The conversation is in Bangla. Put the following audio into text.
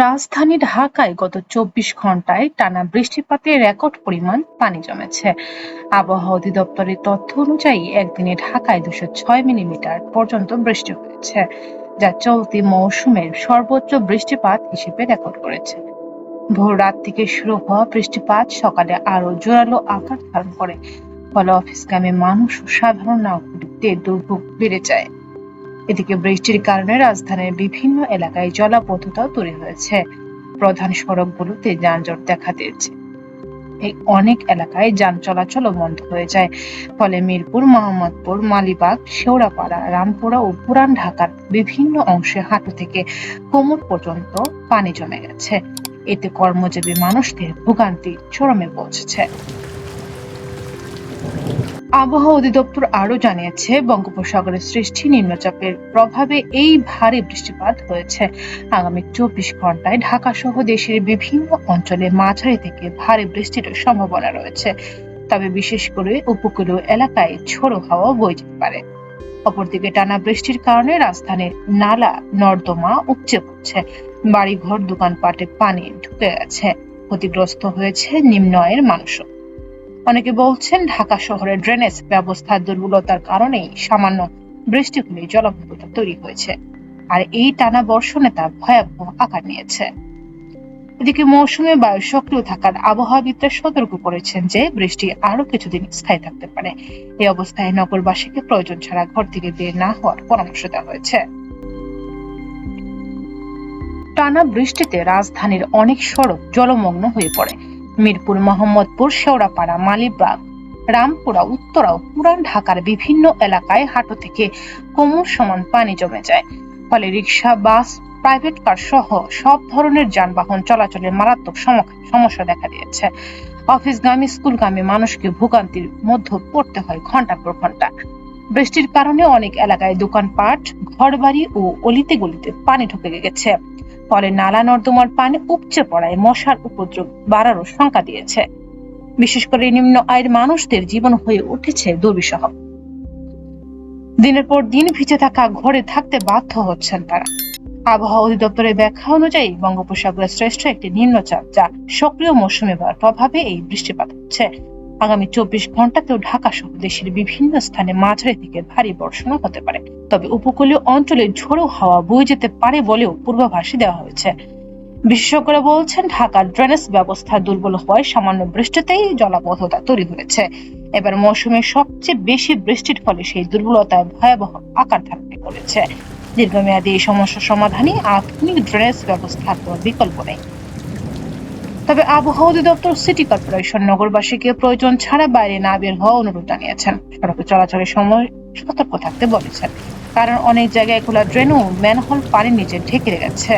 রাজধানী ঢাকায় গত চব্বিশ ঘন্টায় টানা বৃষ্টিপাতে রেকর্ড পরিমাণ পানি জমেছে। আবহাওয়া অধিদপ্তরের তথ্য অনুযায়ী একদিনে ঢাকায় দুশো ছয় মিলিমিটার পর্যন্ত বৃষ্টি হয়েছে, যা চলতি মৌসুমের সর্বোচ্চ বৃষ্টিপাত হিসেবে রেকর্ড করেছে। ভোর রাত থেকে শুরু হওয়া বৃষ্টিপাত সকালে আরও জোরালো আকার ধারণ করে, ফলে অফিসগামী মানুষ ও সাধারণ নাগরিকদের দুর্ভোগ বেড়ে যায়। এদিকে বৃষ্টির কারণে রাজধানীর বিভিন্ন এলাকায় জলাবদ্ধতাও তৈরি হয়েছে। প্রধান সড়কগুলোতে যানজট দেখা দিয়েছে। এই অনেক এলাকায় যান চলাচলও বন্ধ হয়ে যায়। ফলে মিরপুর, মোহাম্মদপুর, মালিবাগ, শেওড়াপাড়া, রামপুরা ও পুরান ঢাকার বিভিন্ন অংশে হাঁটু থেকে কোমর পর্যন্ত পানি জমে গেছে। এতে কর্মজীবী মানুষদের ভোগান্তি চরমে পৌঁছেছে। আবহাওয়া অধিদপ্তর আরও জানিয়েছে, বঙ্গোপসাগরের সৃষ্টি নিম্নচাপের প্রভাবে এই ভারী বৃষ্টিপাত হয়েছে। আগামী চব্বিশ ঘন্টায় ঢাকা সহ দেশের বিভিন্ন অঞ্চলে মাঝারি থেকে ভারী বৃষ্টির সম্ভাবনা রয়েছে। তবে বিশেষ করে উপকূলীয় এলাকায় ঝোড়ো হাওয়া বয়ে যেতে পারে। অপরদিকে টানা বৃষ্টির কারণে রাজধানীর নালা, নর্দমা উপচে পড়ছে। বাড়িঘর, দোকানপাটে পানি ঢুকে গেছে। ক্ষতিগ্রস্ত হয়েছে নিম্ন আয়ের মানুষও। অনেকে বলছেন ঢাকা শহরের ড্রেনেজ ব্যবস্থার দুর্বলতার কারণেই সামান্য বৃষ্টি হলেই জলাবদ্ধতা তৈরি হয়েছে, আর এই টানা বর্ষণে তা ভয়াবহ আকার নিয়েছে। এদিকে মৌসুমে বায়ু সক্রিয় থাকার আবহাওয়াবিদরা সতর্ক করেছেন যে বৃষ্টি আরও কিছুদিন স্থায়ী থাকতে পারে। এই অবস্থায় নগরবাসীকে প্রয়োজন ছাড়া ঘর থেকে বের না হওয়ার পরামর্শ দেওয়া হয়েছে। টানা বৃষ্টিতে রাজধানীর অনেক সড়ক জলমগ্ন হয়ে পড়ে। মিরপুর, মোহাম্মদপুর, শেওড়াপাড়া, মালিবাগ, রামপুরা, উত্তরা ও পুরান ঢাকার বিভিন্ন এলাকায় হাঁটু থেকে কোমর সমান পানি জমে যায়। ফলে রিক্সা বাস, প্রাইভেট কার সহ সব ধরনের যানবাহন চলাচলে মারাত্মক সমস্যা দেখা দিয়েছে। অফিসগামী, স্কুলগামী মানুষকে ভোগান্তির মধ্যে পড়তে হয় ঘণ্টা পর ঘণ্টা বৃষ্টির কারণে অনেক এলাকায় দোকানপাট, ঘরবাড়ি ও অলিতে গলিতে পানি ঢুকে গেছে। ফলে নালা নর্দমার পানি উপচে পড়ায় মশার উপদ্রব বাড়ারও শঙ্কা দিয়েছে। বিশেষ করে নিম্ন আয়ের মানুষদের জীবন হয়ে উঠেছে দুর্বিষহ। দিনের পর দিন ভিজে থাকা ঘরে থাকতে বাধ্য হচ্ছেন তারা। আবহাওয়া অধিদপ্তরের ব্যাখ্যা অনুযায়ী বঙ্গোপসাগরের শ্রেষ্ঠ একটি নিম্নচাপ, যা সক্রিয় মৌসুমী প্রভাবে এই বৃষ্টিপাত হচ্ছে। আগামী চব্বিশ ঘন্টাতেও ঢাকা সহ দেশের বিভিন্ন স্থানে মাঝারি থেকে ভারী বর্ষণও হতে পারে। তবে উপকূলীয় অঞ্চলে ঝোড়ো হাওয়া বয়ে যেতে পারে বলেও পূর্বাভাসে দেওয়া হয়েছে। বিশেষজ্ঞরা বলছেন, ঢাকার ড্রেনেজ ব্যবস্থা দুর্বল হওয়ায় সামান্য বৃষ্টিতেই জলাবদ্ধতা তৈরি হয়েছে। এবার মৌসুমে সবচেয়ে বেশি বৃষ্টির ফলে সেই দুর্বলতায় ভয়াবহ আকার ধারণ করেছে দীর্ঘমেয়াদী এই সমস্যা সমাধানে আধুনিক ড্রেনেজ ব্যবস্থার কোনো বিকল্প নেই। তবে আবহাওয়া অধিদপ্তর সিটি কর্পোরেশন নগরবাসীকে প্রয়োজন ছাড়া বাইরে না বের হওয়া অনুরোধ জানিয়েছেন। সড়কে চলাচলের সময় সতর্ক থাকতে বলেছেন। কারণ অনেক জায়গায় খোলা ড্রেন ও ম্যানহোল পানির নিচে ঢেকে গেছে